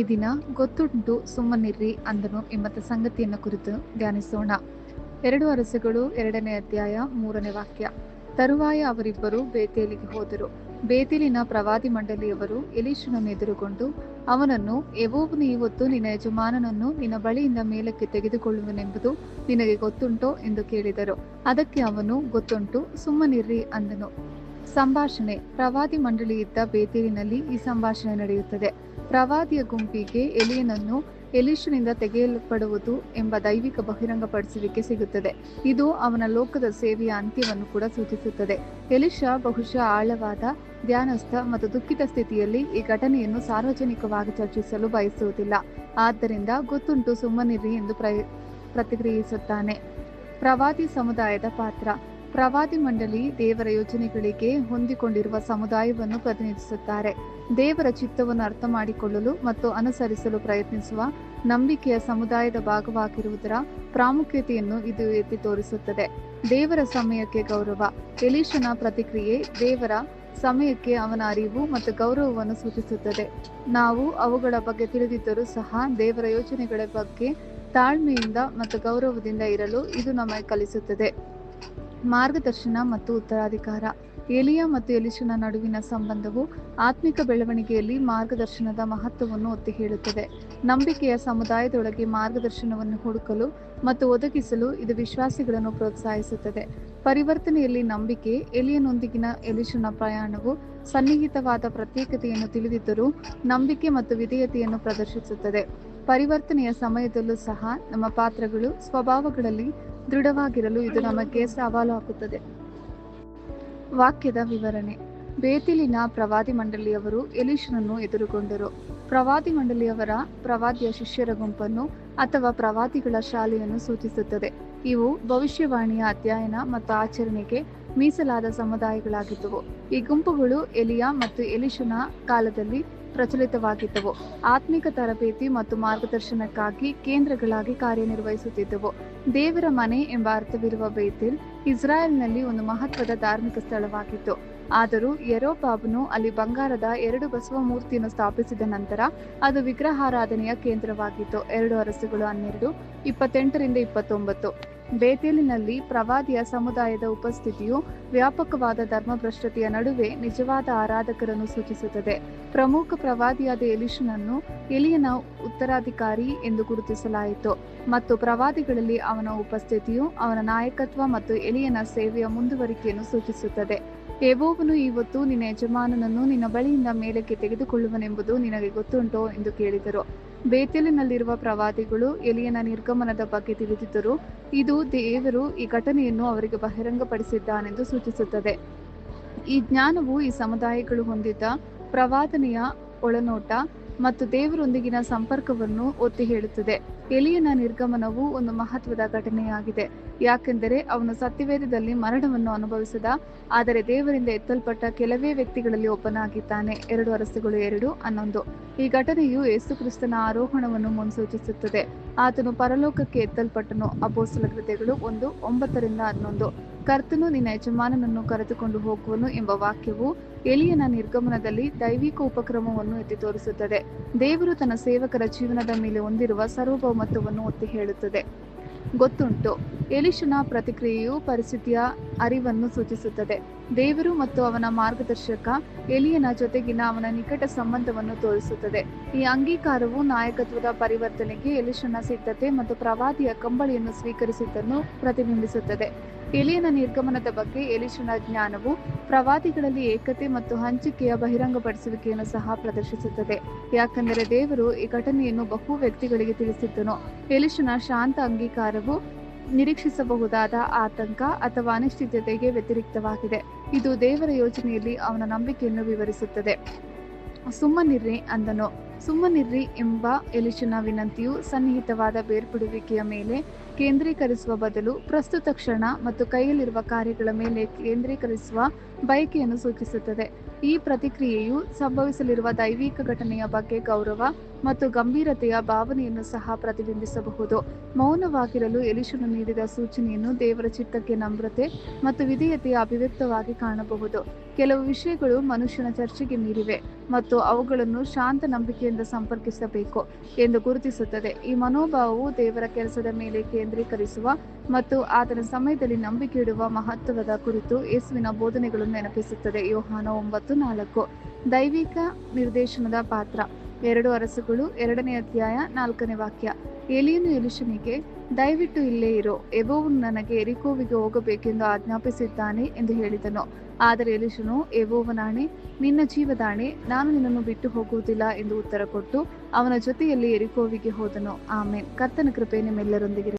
ಈ ದಿನ ಗೊತ್ತುಂಟು ಸುಮ್ಮನಿರ್ರಿ ಅಂದನು ಎಂಬ ಸಂಗತಿಯನ್ನು ಕುರಿತು ಧ್ಯಾನಿಸೋಣ. ಎರಡು ಅರಸುಗಳು ಎರಡನೇ ಅಧ್ಯಾಯ ಮೂರನೇ ವಾಕ್ಯ. ತರುವಾಯ ಅವರಿಬ್ಬರು ಬೇತೇಲಿಗೆ ಹೋದರು. ಬೇತೇಲಿನ ಪ್ರವಾದಿ ಮಂಡಳಿಯವರು ಎಲೀಶನನ್ನು ಎದುರುಗೊಂಡು, ಅವನನ್ನು ಎವೋವನು ಇವತ್ತು ನಿನ್ನ ಯಜಮಾನನನ್ನು ನಿನ್ನ ಬಳಿಯಿಂದ ಮೇಲಕ್ಕೆ ತೆಗೆದುಕೊಳ್ಳುವನೆಂಬುದು ನಿನಗೆ ಗೊತ್ತುಂಟೋ? ಎಂದು ಕೇಳಿದರು. ಅದಕ್ಕೆ ಅವನು, ಗೊತ್ತುಂಟು, ಸುಮ್ಮನಿರ್ರಿ ಅಂದನು. ಸಂಭಾಷಣೆ. ಪ್ರವಾದಿ ಮಂಡಳಿ ಇದ್ದ ಬೇತೇಲಿನಲ್ಲಿ ಈ ಸಂಭಾಷಣೆ ನಡೆಯುತ್ತದೆ. ಪ್ರವಾದಿಯ ಗುಂಪಿಗೆ ಎಲಿಯನನ್ನು ಎಲಿಶನಿಂದ ತೆಗೆಯಲ್ಪಡುವುದು ಎಂಬ ದೈವಿಕ ಬಹಿರಂಗಪಡಿಸುವಿಕೆ ಸಿಗುತ್ತದೆ. ಇದು ಅವನ ಲೋಕದ ಸೇವೆಯ ಅಂತ್ಯವನ್ನು ಕೂಡ ಸೂಚಿಸುತ್ತದೆ. ಎಲಿಶ ಬಹುಶಃ ಆಳವಾದ, ಧ್ಯಾನಸ್ಥ ಮತ್ತು ದುಃಖಿತ ಸ್ಥಿತಿಯಲ್ಲಿ ಈ ಘಟನೆಯನ್ನು ಸಾರ್ವಜನಿಕವಾಗಿ ಚರ್ಚಿಸಲು ಬಯಸುವುದಿಲ್ಲ. ಆದ್ದರಿಂದ ಗೊತ್ತುಂಟು ಸುಮ್ಮನಿರಿ ಎಂದು ಪ್ರತಿಕ್ರಿಯಿಸುತ್ತಾನೆ. ಪ್ರವಾದಿ ಸಮುದಾಯದ ಪಾತ್ರ. ಪ್ರವಾದಿ ಮಂಡಳಿ ದೇವರ ಯೋಜನೆಗಳಿಗೆ ಹೊಂದಿಕೊಂಡಿರುವ ಸಮುದಾಯವನ್ನು ಪ್ರತಿನಿಧಿಸುತ್ತಾರೆ. ದೇವರ ಚಿತ್ತವನ್ನು ಅರ್ಥ ಮಾಡಿಕೊಳ್ಳಲು ಮತ್ತು ಅನುಸರಿಸಲು ಪ್ರಯತ್ನಿಸುವ ನಂಬಿಕೆಯ ಸಮುದಾಯದ ಭಾಗವಾಗಿರುವುದರ ಪ್ರಾಮುಖ್ಯತೆಯನ್ನು ಇದು ಎತ್ತಿ ತೋರಿಸುತ್ತದೆ. ದೇವರ ಸಮಯಕ್ಕೆ ಗೌರವ ಎಲೀಶನ ಪ್ರತಿಕ್ರಿಯೆ ದೇವರ ಸಮಯಕ್ಕೆ ಅವನ ಅರಿವು ಮತ್ತು ಗೌರವವನ್ನು ಸೂಚಿಸುತ್ತದೆ. ನಾವು ಅವುಗಳ ಬಗ್ಗೆ ತಿಳಿದಿದ್ದರೂ ಸಹ ದೇವರ ಯೋಜನೆಗಳ ಬಗ್ಗೆ ತಾಳ್ಮೆಯಿಂದ ಮತ್ತು ಗೌರವದಿಂದ ಇರಲು ಇದು ನಮಗೆ ಕಲಿಸುತ್ತದೆ. ಮಾರ್ಗದರ್ಶನ ಮತ್ತು ಉತ್ತರಾಧಿಕಾರ. ಎಲಿಯ ಮತ್ತು ಎಲಿಶನ ನಡುವಿನ ಸಂಬಂಧವು ಆತ್ಮಿಕ ಬೆಳವಣಿಗೆಯಲ್ಲಿ ಮಾರ್ಗದರ್ಶನದ ಮಹತ್ವವನ್ನು ಒತ್ತಿ ಹೇಳುತ್ತದೆ. ನಂಬಿಕೆಯ ಸಮುದಾಯದೊಳಗೆ ಮಾರ್ಗದರ್ಶನವನ್ನು ಹುಡುಕಲು ಮತ್ತು ಒದಗಿಸಲು ಇದು ವಿಶ್ವಾಸಿಗಳನ್ನು ಪ್ರೋತ್ಸಾಹಿಸುತ್ತದೆ. ಪರಿವರ್ತನೆಯಲ್ಲಿ ನಂಬಿಕೆ ಎಲಿಯನೊಂದಿಗಿನ ಎಲಿಶನ ಪ್ರಯಾಣವು ಸನ್ನಿಹಿತವಾದ ಪ್ರತ್ಯೇಕತೆಯನ್ನು ತಿಳಿದಿದ್ದರೂ ನಂಬಿಕೆ ಮತ್ತು ವಿಧೇಯತೆಯನ್ನು ಪ್ರದರ್ಶಿಸುತ್ತದೆ. ಪರಿವರ್ತನೆಯ ಸಮಯದಲ್ಲೂ ಸಹ ನಮ್ಮ ಪಾತ್ರಗಳು, ಸ್ವಭಾವಗಳಲ್ಲಿ ದೃಢವಾಗಿರಲು ಇದು ನಮಗೆ ಸವಾಲು ಹಾಕುತ್ತದೆ. ವಾಕ್ಯದ ವಿವರಣೆ. ಬೇತಿಲಿನ ಪ್ರವಾದಿ ಮಂಡಳಿಯವರು ಎಲೀಶನನ್ನು ಎದುರುಗೊಂಡರು. ಪ್ರವಾದಿ ಮಂಡಳಿಯವರ ಪ್ರವಾದಿಯ ಶಿಷ್ಯರ ಗುಂಪನ್ನು ಅಥವಾ ಪ್ರವಾದಿಗಳ ಶಾಲೆಯನ್ನು ಸೂಚಿಸುತ್ತದೆ. ಇವು ಭವಿಷ್ಯವಾಣಿಯ ಅಧ್ಯಯನ ಮತ್ತು ಆಚರಣೆಗೆ ಮೀಸಲಾದ ಸಮುದಾಯಗಳಾಗಿದ್ದವು. ಈ ಗುಂಪುಗಳು ಎಲಿಯಾ ಮತ್ತು ಎಲಿಶನ ಕಾಲದಲ್ಲಿ ಪ್ರಚಲಿತವಾಗಿದ್ದವು. ಆತ್ಮಿಕ ತರಬೇತಿ ಮತ್ತು ಮಾರ್ಗದರ್ಶನಕ್ಕಾಗಿ ಕೇಂದ್ರಗಳಾಗಿ ಕಾರ್ಯನಿರ್ವಹಿಸುತ್ತಿದ್ದವು. ದೇವರ ಮನೆ ಎಂಬ ಅರ್ಥವಿರುವ ಬೇತಿಲ್, ಇಸ್ರಾಯೇಲ್ನಲ್ಲಿ ಒಂದು ಮಹತ್ವದ ಧಾರ್ಮಿಕ ಸ್ಥಳವಾಗಿತ್ತು. ಆದರೂ ಯರೋಬಾಬ್ನು ಅಲ್ಲಿ ಬಂಗಾರದ ಎರಡು ಬಸವ ಮೂರ್ತಿಯನ್ನು ಸ್ಥಾಪಿಸಿದ ನಂತರ ಅದು ವಿಗ್ರಹಾರಾಧನೆಯ ಕೇಂದ್ರವಾಗಿತ್ತು. ಎರಡು ಅರಸುಗಳು ಹನ್ನೆರಡು, ಇಪ್ಪತ್ತೆಂಟರಿಂದ ಇಪ್ಪತ್ತೊಂಬತ್ತು. ಬೇತೇಲಿನಲ್ಲಿ ಪ್ರವಾದಿಯ ಸಮುದಾಯದ ಉಪಸ್ಥಿತಿಯು ವ್ಯಾಪಕವಾದ ಧರ್ಮಭ್ರಷ್ಟತೆಯ ನಡುವೆ ನಿಜವಾದ ಆರಾಧಕರನ್ನು ಸೂಚಿಸುತ್ತದೆ. ಪ್ರಮುಖ ಪ್ರವಾದಿಯಾದ ಎಲಿಶನನ್ನು ಎಲಿಯನ ಉತ್ತರಾಧಿಕಾರಿ ಎಂದು ಗುರುತಿಸಲಾಯಿತು. ಮತ್ತು ಪ್ರವಾದಿಗಳಲ್ಲಿ ಅವನ ಉಪಸ್ಥಿತಿಯು ಅವನ ನಾಯಕತ್ವ ಮತ್ತು ಎಲಿಯನ ಸೇವೆಯ ಮುಂದುವರಿಕೆಯನ್ನು ಸೂಚಿಸುತ್ತದೆ. ಯೆಹೋವನು ಇವತ್ತು ನಿನ್ನ ಯಜಮಾನನನ್ನು ನಿನ್ನ ಬಳಿಯಿಂದ ಮೇಲಕ್ಕೆ ತೆಗೆದುಕೊಳ್ಳುವನೆಂಬುದು ನಿನಗೆ ಗೊತ್ತುಂಟೋ ಎಂದು ಕೇಳಿದರು. ಬೇತೇಲಿನಲ್ಲಿರುವ ಪ್ರವಾದಿಗಳು ಎಲಿಯನ ನಿರ್ಗಮನದ ಬಗ್ಗೆ ತಿಳಿದಿದ್ದರು ಇದು ದೇವರು ಈ ಘಟನೆಯನ್ನು ಅವರಿಗೆ ಬಹಿರಂಗಪಡಿಸಿದ್ದಾನೆಂದು ಸೂಚಿಸುತ್ತದೆ. ಈ ಜ್ಞಾನವು ಈ ಸಮುದಾಯಗಳು ಹೊಂದಿದ್ದ ಪ್ರವಾದನೆಯ ಒಳನೋಟ ಮತ್ತು ದೇವರೊಂದಿಗಿನ ಸಂಪರ್ಕವನ್ನು ಒತ್ತಿ ಹೇಳುತ್ತದೆ. ಎಲಿಯನ ನಿರ್ಗಮನವು ಒಂದು ಮಹತ್ವದ ಘಟನೆಯಾಗಿದೆ. ಯಾಕೆಂದರೆ ಅವನು ಸತ್ಯವೇದದಲ್ಲಿ ಮರಣವನ್ನು ಅನುಭವಿಸದ, ಆದರೆ ದೇವರಿಂದ ಎತ್ತಲ್ಪಟ್ಟ ಕೆಲವೇ ವ್ಯಕ್ತಿಗಳಲ್ಲಿ ಒಬ್ಬನಾಗಿದ್ದಾನೆ. ಎರಡು ಅರಸುಗಳು, ಎರಡು ಹನ್ನೊಂದು. ಈ ಘಟನೆಯು ಯೇಸುಕ್ರಿಸ್ತನ ಆರೋಹಣವನ್ನು ಮುನ್ಸೂಚಿಸುತ್ತದೆ. ಆತನು ಪರಲೋಕಕ್ಕೆ ಎತ್ತಲ್ಪಟ್ಟನು. ಅಪೋಸಲ ಕೃತ್ಯಗಳು ಒಂದು, ಒಂಬತ್ತರಿಂದ ಹನ್ನೊಂದು. ಕರ್ತನು ನಿನ್ನ ಯಜಮಾನನನ್ನು ಕರೆದುಕೊಂಡು ಹೋಗುವನು ಎಂಬ ವಾಕ್ಯವು ಎಲಿಯನ ನಿರ್ಗಮನದಲ್ಲಿ ದೈವಿಕ ಉಪಕ್ರಮವನ್ನು ಎತ್ತಿ ತೋರಿಸುತ್ತದೆ. ದೇವರು ತನ್ನ ಸೇವಕರ ಜೀವನದ ಮೇಲೆ ಹೊಂದಿರುವ ಸಾರ್ವಭೌಮತ್ವವನ್ನು ಒತ್ತಿ ಹೇಳುತ್ತದೆ. ಗೊತ್ತುಂಟು. ಎಲಿಶನ ಪ್ರತಿಕ್ರಿಯೆಯು ಪರಿಸ್ಥಿತಿಯ ಅರಿವನ್ನು ಸೂಚಿಸುತ್ತದೆ. ದೇವರು ಮತ್ತು ಅವನ ಮಾರ್ಗದರ್ಶಕ ಎಲಿಯನ ಜೊತೆಗಿನ ಅವನ ನಿಕಟ ಸಂಬಂಧವನ್ನು ತೋರಿಸುತ್ತದೆ. ಈ ಅಂಗೀಕಾರವು ನಾಯಕತ್ವದ ಪರಿವರ್ತನೆಗೆ ಎಲಿಶನ ಸಿದ್ಧತೆ ಮತ್ತು ಪ್ರವಾದಿಯ ಕಂಬಳಿಯನ್ನು ಸ್ವೀಕರಿಸಿದ್ದನ್ನು ಪ್ರತಿಬಿಂಬಿಸುತ್ತದೆ. ಎಲಿಯನ ನಿರ್ಗಮನದ ಬಗ್ಗೆ ಎಲಿಶನ ಜ್ಞಾನವು ಪ್ರವಾದಿಗಳಲ್ಲಿ ಏಕತೆ ಮತ್ತು ಹಂಚಿಕೆಯ ಬಹಿರಂಗಪಡಿಸುವಿಕೆಯನ್ನು ಸಹ ಪ್ರದರ್ಶಿಸುತ್ತದೆ. ಯಾಕೆಂದರೆ ದೇವರು ಈ ಘಟನೆಯನ್ನು ಬಹು ವ್ಯಕ್ತಿಗಳಿಗೆ ತಿಳಿಸಿದ್ದನು. ಎಲಿಶನ ಶಾಂತ ಅಂಗೀಕಾರವು ನಿರೀಕ್ಷಿಸಬಹುದಾದ ಆತಂಕ ಅಥವಾ ಅನಿಶ್ಚಿತತೆಗೆ ವ್ಯತಿರಿಕ್ತವಾಗಿದೆ. ಇದು ದೇವರ ಯೋಜನೆಯಲ್ಲಿ ಅವನ ನಂಬಿಕೆಯನ್ನು ವಿವರಿಸುತ್ತದೆ. ಸುಮ್ಮನಿರ್ರಿ ಅಂದನು. ಸುಮ್ಮನಿರ್ರಿ ಎಂಬ ಎಲಿಶನ ವಿನಂತಿಯು ಸನ್ನಿಹಿತವಾದ ಬೇರ್ಪಡುವಿಕೆಯ ಮೇಲೆ ಕೇಂದ್ರೀಕರಿಸುವ ಬದಲು ಪ್ರಸ್ತುತ ಕ್ಷಣ ಮತ್ತು ಕೈಯಲ್ಲಿರುವ ಕಾರ್ಯಗಳ ಮೇಲೆ ಕೇಂದ್ರೀಕರಿಸುವ ಬಯಕೆಯನ್ನು ಸೂಚಿಸುತ್ತದೆ. ಈ ಪ್ರತಿಕ್ರಿಯೆಯು ಸಂಭವಿಸಲಿರುವ ದೈವಿಕ ಘಟನೆಯ ಬಗ್ಗೆ ಗೌರವ ಮತ್ತು ಗಂಭೀರತೆಯ ಭಾವನೆಯನ್ನು ಸಹ ಪ್ರತಿಬಿಂಬಿಸಬಹುದು. ಮೌನವಾಗಿರಲು ಎಲಿಶನು ನೀಡಿದ ಸೂಚನೆಯನ್ನು ದೇವರ ಚಿತ್ತಕ್ಕೆ ನಮ್ರತೆ ಮತ್ತು ವಿಧೇಯತೆಯ ಅಭಿವ್ಯಕ್ತವಾಗಿ ಕಾಣಬಹುದು. ಕೆಲವು ವಿಷಯಗಳು ಮನುಷ್ಯನ ಚರ್ಚೆಗೆ ಮೀರಿವೆ ಮತ್ತು ಅವುಗಳನ್ನು ಶಾಂತ ನಂಬಿಕೆಯಿಂದ ಸಂಪರ್ಕಿಸಬೇಕು ಎಂದು ಗುರುತಿಸುತ್ತದೆ. ಈ ಮನೋಭಾವವು ದೇವರ ಕೆಲಸದ ಮೇಲೆ ಕೇಂದ್ರೀಕರಿಸುವ ಮತ್ತು ಆತನ ಸಮಯದಲ್ಲಿ ನಂಬಿಕೆ ಇಡುವ ಮಹತ್ವದ ಕುರಿತು ಯೇಸುವಿನ ಬೋಧನೆಗಳನ್ನು ನೆನಪಿಸುತ್ತದೆ. ಯೋಹಾನ ಒಂಬತ್ತು ನಾಲ್ಕು ದೈವಿಕ ನಿರ್ದೇಶನದ ಪಾತ್ರ. ಎರಡು ಅರಸುಗಳು, ಎರಡನೇ ಅಧ್ಯಾಯ, ನಾಲ್ಕನೇ ವಾಕ್ಯ. ಎಲಿಯನು ಎಲಿಶನಿಗೆ ದಯವಿಟ್ಟು ಇಲ್ಲೇ ಇರೋ. ಎಬೋವನು ನನಗೆ ಎರಿಕೋವಿಗೆ ಹೋಗಬೇಕೆಂದು ಆಜ್ಞಾಪಿಸಿದ್ದಾನೆ ಎಂದು ಹೇಳಿದನು. ಆದರೆ ಎಲಿಶನು ಎಬೋವನಾಣೆ ನಿನ್ನ ಜೀವದಾಣೆ, ನಾನು ನಿನ್ನನ್ನು ಬಿಟ್ಟು ಹೋಗುವುದಿಲ್ಲ ಎಂದು ಉತ್ತರ ಕೊಟ್ಟು ಅವನ ಜೊತೆಯಲ್ಲಿ ಎರಿಕೋವಿಗೆ ಹೋದನು. ಆಮೇನ್. ಕರ್ತನ ಕೃಪೆ ನಿಮ್ಮೆಲ್ಲರೊಂದಿಗೆ